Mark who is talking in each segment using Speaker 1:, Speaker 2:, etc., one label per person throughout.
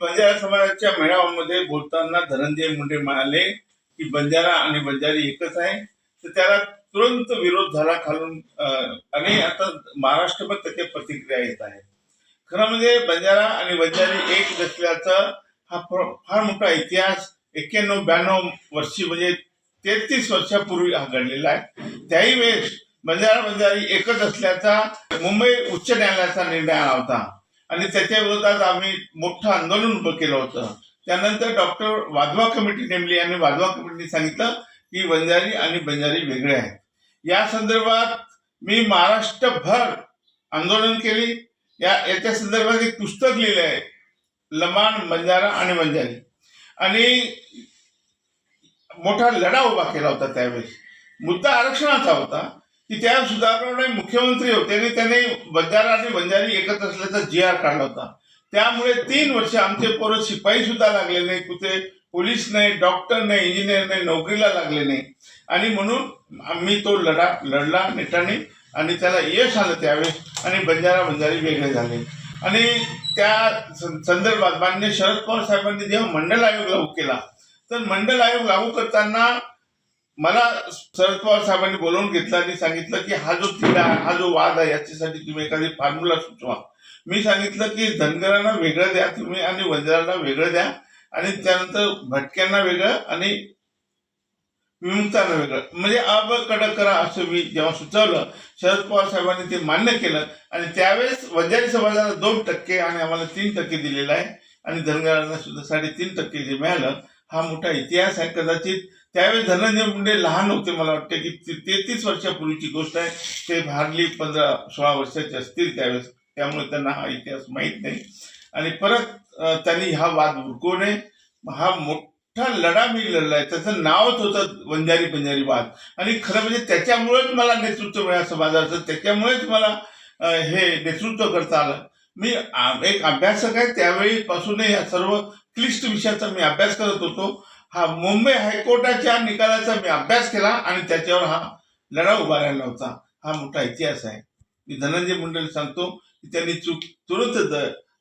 Speaker 1: बंजारा समाजाच्या मेळाव्यामध्ये बोलताना धनंजय मुंडे म्हणाले की बंजारा आणि बंजारी एकच आहे. तर त्याला तुरंत विरोध झाला खालून आणि आता महाराष्ट्रभर त्याचे प्रतिक्रिया येत आहे. खरं म्हणजे बंजारा आणि बंजारी एक नसल्याचा हा फार मोठा इतिहास एक्क्याण्णव ब्याण्णव वर्षी म्हणजे तेहतीस वर्षापूर्वी हा घडलेला आहे. त्याही वेळेस बंजारा बंजारी एकच असल्याचा मुंबई उच्च न्यायालयाचा निर्णय आला होता. आणि त्याच्या विरोधात आम्ही मोठं आंदोलन उभं केलं होतं. त्यानंतर डॉक्टर वाधवा कमिटी नेमली आणि वाधवा कमिटीने सांगितलं की बंजारी आणि बंजारी वेगळे आहेत. या संदर्भात मी महाराष्ट्रभर आंदोलन केली. या याच्या संदर्भात एक पुस्तक लिहिलं आहे लमाण बंजारा आणि बंजारी आणि मोठा लढा उभा केला होता त्यावेळेस. मुद्दा आरक्षणाचा होता. की त्या सुधारणाने मुख्यमंत्री होते आणि त्यांनी बंजारा आणि बंजारी एकत्र असल्याचा जी आर काढला होता. त्यामुळे तीन वर्ष आमचे पोरं शिपाई सुद्धा लागले नाही कुठे पोलीस नाही डॉक्टर नाही इंजिनियर नाही नोकरीला लागले नाही. आणि म्हणून आम्ही तो लढा लढला नेटाने आणि त्याला यश आलं त्यावेळेस आणि बंजारा बंजारी वेगळे झाले. आणि त्या सं- संदर्भात मान्य शरद पवार साहेबांनी जेव्हा मंडल आयोग लागू केला तर मंडल आयोग लागू करताना मला शरद पवार साहेबांनी बोलवून घेतलं आणि सांगितलं की हा जो तिढा आहे, हा जो वाद आहे याच्यासाठी तुम्ही एखादी फॉर्म्युला सुचवा. मी सांगितलं की धनगरांना वेगळं द्या तुम्ही आणि वंजारांना वेगळं द्या आणि त्यानंतर भटक्यांना वेगळं आणि विमुक्तांना वेगळं. म्हणजे अब कडक करा असं मी जेव्हा सुचवलं शरद पवार साहेबांनी ते मान्य केलं आणि त्यावेळेस वंजारी समाजाला दोन टक्के आणि आम्हाला तीन टक्के दिलेलं आहे आणि धनगरांना सुद्धा साडेतीन टक्के जे मिळालं हा मोठा इतिहास आहे कदाचित. त्यावेळेस धनंजय मुंडे लहान होते मला वाटते की तेहतीस वर्षापूर्वीची गोष्ट आहे. ते भारली पंधरा सोळा वर्षाचे असतील त्यावेळेस. त्यामुळे त्यांना हा इतिहास माहीत नाही. आणि परत त्यांनी हा वाद उरकू नये. हा मोठा लढा मी लढलाय. त्याचं नावच होतं वंजारी बंजारी वाद. आणि खरं म्हणजे त्याच्यामुळेच मला नेतृत्व मिळालं समाजाचं त्याच्यामुळेच मला हे नेतृत्व करता आलं. मी एक अभ्यासक आहे त्यावेळी पासूनही या सर्व क्लिष्ट विषयाचा मी अभ्यास करत होतो. हा मुंबई हायकोर्टाच्या निकालाचा मी अभ्यास केला आणि त्याच्यावर हा लढा उभा राहिला होता. हा मोठा इतिहास आहे. मी धनंजय मुंडेला सांगतो की त्यांनी चूक तुरंत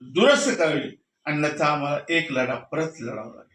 Speaker 1: दुरुस्त करावी. अन्यथा आम्हाला एक लढा परत लढावा लागेल.